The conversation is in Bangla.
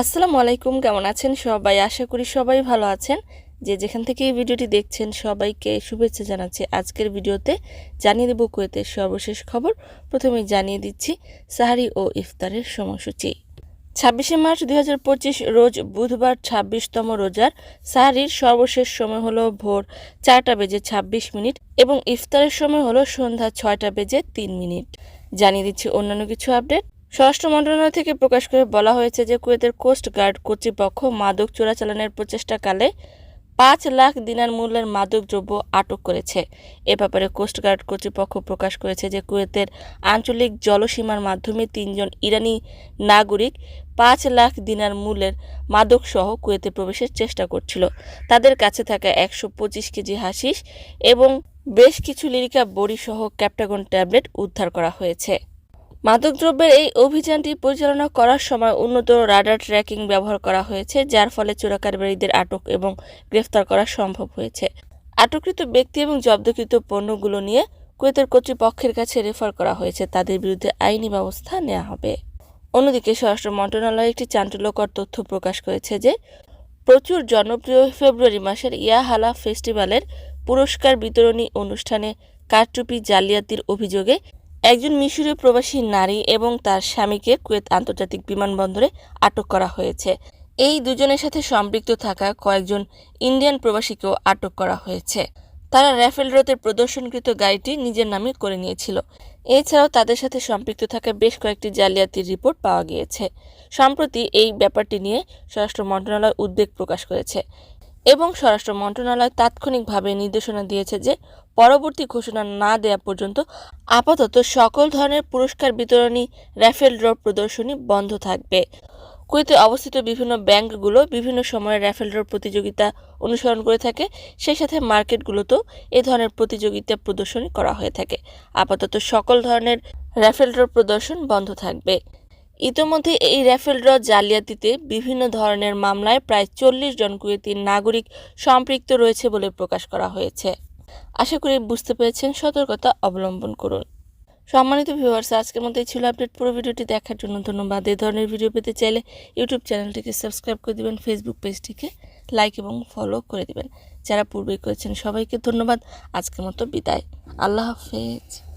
আসসালামু আলাইকুম, কেমন আছেন সবাই? আশা করি সবাই ভালো আছেন। যে যেখান থেকে এই ভিডিওটি দেখছেন, সবাইকে শুভেচ্ছা জানাচ্ছি। আজকের ভিডিওতে জানিয়ে দেব কুয়েতের সর্বশেষ খবর। প্রথমেই জানিয়ে দিচ্ছি সাহারি ও ইফতারের সময়সূচি। ছাব্বিশে মার্চ দুই হাজার পঁচিশ রোজ বুধবার ছাব্বিশতম রোজার সাহারির সর্বশেষ সময় হলো ভোর চারটা বেজে ছাব্বিশ মিনিট এবং ইফতারের সময় হলো সন্ধ্যা ছয়টা বেজে তিন মিনিট। জানিয়ে দিচ্ছি অন্যান্য কিছু আপডেট। স্বরাষ্ট্র মন্ত্রণালয় থেকে প্রকাশ করে বলা হয়েছে যে কুয়েতের কোস্ট গার্ড কর্তৃপক্ষ মাদক চোরাচালানের প্রচেষ্টাকালে পাঁচ লাখ দিনার মূল্যের মাদক দ্রব্য আটক করেছে। এ ব্যাপারে কোস্টগার্ড কর্তৃপক্ষ প্রকাশ করেছে যে কুয়েতের আঞ্চলিক জলসীমার মাধ্যমে তিনজন ইরানি নাগরিক পাঁচ লাখ দিনার মূল্যের মাদকসহ কুয়েতে প্রবেশের চেষ্টা করছিল। তাদের কাছে থাকা একশো পঁচিশ কেজি হাসিস এবং বেশ কিছু লিরিকা বড়িসহ ক্যাপ্টাগন ট্যাবলেট উদ্ধার করা হয়েছে। মাদকদ্রব্যের এই অভিযানটি পরিচালনা করার সময় উন্নত রাডার ট্র্যাকিং ব্যবহার করা হয়েছে, যার ফলে চোরাকারবারীদের আটক এবং গ্রেফতার করা সম্ভব হয়েছে। আটককৃত ব্যক্তি এবং জব্দকৃত পণ্যগুলো নিয়ে কুয়েতের কর্তৃপক্ষের কাছে রেফার করা হয়েছে। তাদের বিরুদ্ধে আইনি ব্যবস্থা নেওয়া হবে। অন্যদিকে স্বরাষ্ট্র মন্ত্রণালয় একটি চাঞ্চল্যকর তথ্য প্রকাশ করেছে যে, প্রচুর জনপ্রিয় ফেব্রুয়ারি মাসের ইয়াহালা ফেস্টিভ্যালের পুরস্কার বিতরণী অনুষ্ঠানে কারচুপি জালিয়াতির অভিযোগে একজন মিশরীয় প্রবাসী নারী এবং তার স্বামীকে কুয়েত আন্তর্জাতিক বিমানবন্দরে আটক করা হয়েছে। এই দুজনের সাথে সম্পৃক্ত থাকা কয়েকজন ইন্ডিয়ান প্রবাসীকেও আটক করা হয়েছে। তারা র্যাফেল রোডের প্রদর্শনকৃত গাড়িটি নিজের নামে করে নিয়েছিল। এছাড়াও তাদের সাথে সম্পৃক্ত থাকা বেশ কয়েকটি জালিয়াতির রিপোর্ট পাওয়া গিয়েছে। সম্প্রতি এই ব্যাপারটি নিয়ে স্বরাষ্ট্র মন্ত্রণালয় উদ্বেগ প্রকাশ করেছে। এবং স্বরাষ্ট্র মন্ত্রণালয় তাৎক্ষণিকভাবে নির্দেশনা দিয়েছে যে পরবর্তী ঘোষণা না দেওয়া পর্যন্ত আপাতত সকল ধরনের পুরস্কার বিতরণী, র্যাফেল ড্র প্রদর্শনী বন্ধ থাকবে। কুয়েতে অবস্থিত বিভিন্ন ব্যাংকগুলো বিভিন্ন সময়ে র্যাফেল ড্র প্রতিযোগিতা অনুসরণ করে থাকে। সেই সাথে মার্কেটগুলোতেও এ ধরনের প্রতিযোগিতা প্রদর্শনী করা হয়ে থাকে। আপাতত সকল ধরনের র্যাফেল ড্র প্রদর্শন বন্ধ থাকবে। ইতোমধ্যে এই র্যাফেল ড্র জালিয়াতিতে বিভিন্ন ধরনের মামলায় প্রায় চল্লিশ জন কুয়েতি নাগরিক সম্পৃক্ত রয়েছে বলে প্রকাশ করা হয়েছে। আশা করি বুঝতে পেরেছেন, সতর্কতা অবলম্বন করুন। সম্মানিত ভিউয়ার্স আজকের মতো ছিল আপডেট। পুরো ভিডিওটি দেখার জন্য ধন্যবাদ। এই ধরনের ভিডিও পেতে চাইলে ইউটিউব চ্যানেলটিকে সাবস্ক্রাইব করে দিবেন ফেসবুক পেজটিকে লাইক এবং ফলো করে দিবেন। যারা পূর্বেই করেছেন, সবাইকে ধন্যবাদ। আজকের মতো বিদায়। আল্লাহ হাফেজ।